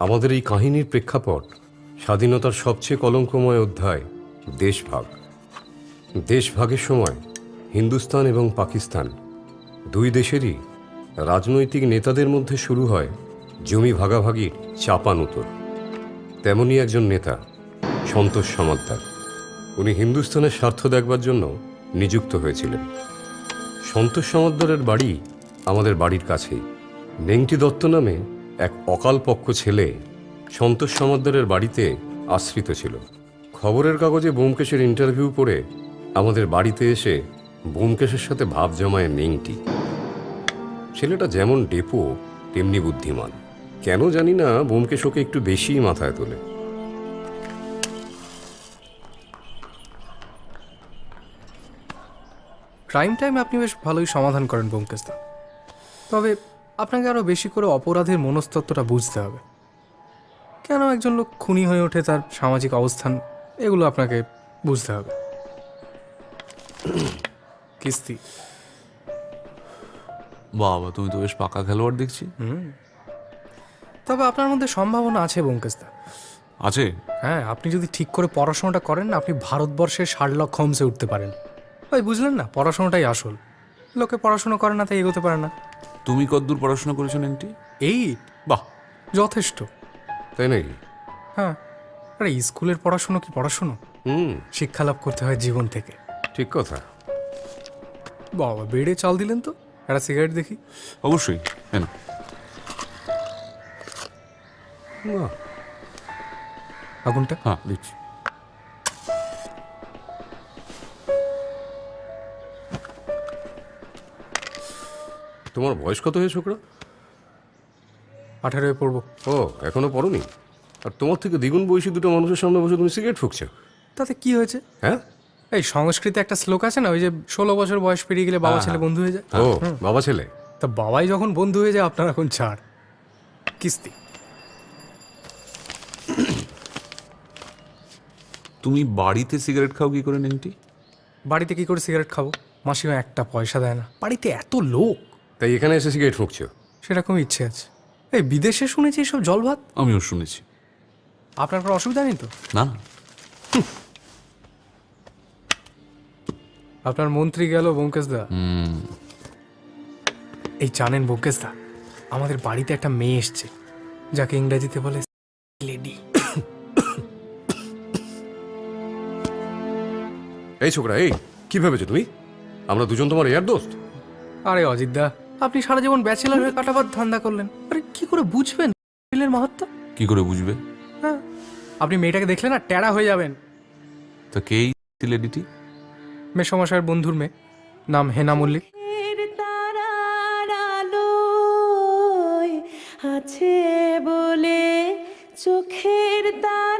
আমাদের এই কাহিনীর প্রেক্ষাপট স্বাধীনতার সবচেয়ে কলঙ্কময় অধ্যায়, দেশভাগ। দেশভাগের সময় হিন্দুস্তান এবং পাকিস্তান দুই দেশেরই রাজনৈতিক নেতাদের মধ্যে শুরু হয় জমি ভাগাভাগির চাপানুতর তেমনই একজন নেতা, সন্তোষ সমাদ্দার উনি হিন্দুস্তানের স্বার্থ দেখবার জন্য নিযুক্ত হয়েছিলেন। সন্তোষ সমাদ্দারের বাড়ি আমাদের বাড়ির কাছেই। নেংটি দত্ত নামে এক অকালপক্ষ ছেলে সন্তোষ সমাদ্দারের বাড়িতে আশ্রিত ছিল। খবরের কাগজে বোমকেশের ইন্টারভিউ পড়ে আমাদের বাড়িতে এসে বোমকেশের সাথে ভাব জমায় নেংটি ছেলেটা যেমন ডেপো, তেমনি বুদ্ধিমান। কেন জানি না বোমকেশ ওকে একটু বেশিই মাথায় তোলে। ক্রাইম টাইম আপনি বেশ ভালোই সমাধান করেন ব্যোমকেশদা তবে আপনাকে আরও বেশি করে অপরাধের মনস্তত্ত্বটা বুঝতে হবে। কেন একজন লোক খুনি হয়ে ওঠে তার সামাজিক অবস্থান এগুলো আপনাকে বুঝতে হবে। কিস্তি। বাবা তুমি তো বেশ পাকা খেলোয়াড় দেখছি। তবে আপনার মধ্যে সম্ভাবনা আছে ব্যোমকেশদা। আছে? হ্যাঁ আপনি যদি ঠিক করে পড়াশোনাটা করেন না আপনি ভারতবর্ষের শার্লক হোমসে উঠতে পারেন। ওই বুঝলেন না পড়াশোনাটাই আসল। লোকে পড়াশোনা করে না তাই এগোতে পারে না। তুমি কতদূর পড়াশোনা করেছ নেংটি এই বাহ যথেষ্ট। তাই নাকি? হ্যাঁ আরে স্কুলের পড়াশুনো কি পড়াশুনো? হুম। শিক্ষা লাভ করতে হয় জীবন থেকে। ঠিক কথা। বাবা বেড়ে চাল দিলেন তো? একটা সিগারেট দেখি। অবশ্যই হ্যাঁ না আগুনটা? হ্যাঁ দিচ্ছি। তোমার বয়স কত হয়েছে ছোকরা আঠারোয় পড়ব। ও এখনও পড়নি? আর তোমার থেকে দ্বিগুণ বয়সী দুটো মানুষের সামনে বসে তুমি সিগারেট ফুঁকছো? তাতে কি হয়েছে? হ্যাঁ? এই সংস্কৃতে একটা শ্লোক আছে না ওই যে ষোলো বছর বয়স পেরিয়ে গেলে বাবা ছেলে বন্ধু হয়ে যায়। ও বাবা ছেলে? তা বাবাই যখন বন্ধু হয়ে যায় আপনার এখন ছাড়। কিস্তি। তুমি বাড়িতে সিগারেট খাও কি করে নেংটি বাড়িতে কি করে সিগারেট খাব? মাসিমা একটা পয়সা দেয় না। বাড়িতে এত লোক? তাই এখানে এসে সিগারেট ফুঁকছো? সেরকম ইচ্ছে আছে। এই বিদেশে শুনেছি সব জল ভাত আমিও শুনেছি। আপনার কোনো অসুবিধা নেই তো? না না। আপনার মন্ত্রী গেল বোমকেশদা এই জানেন বোমকেশদা আমাদের বাড়িতে একটা মেয়ে এসছে যাকে ইংরেজিতে বলে লেডি। এই ছোকরা এই কি ভেবেছো তুমি? আমরা দুজন তোমার এয়ার দোস্ত। আরে অজিতদা আপনি সারা জীবন ব্যাচেলার হয়ে কাটাবার ধান্দা করলেন। আরে কি করে বুঝবেন? ছেলের মাহাত্ম কি করে বুঝবে? হ্যাঁ আপনি মেয়েটাকে দেখলে না টেরা হয়ে যাবেন। তা কেই লেডিটি মেসমশাইয়ের বন্ধুর মেয়ে নাম হেনা মল্লিক। আলোয় আছে বলে চোখের তারা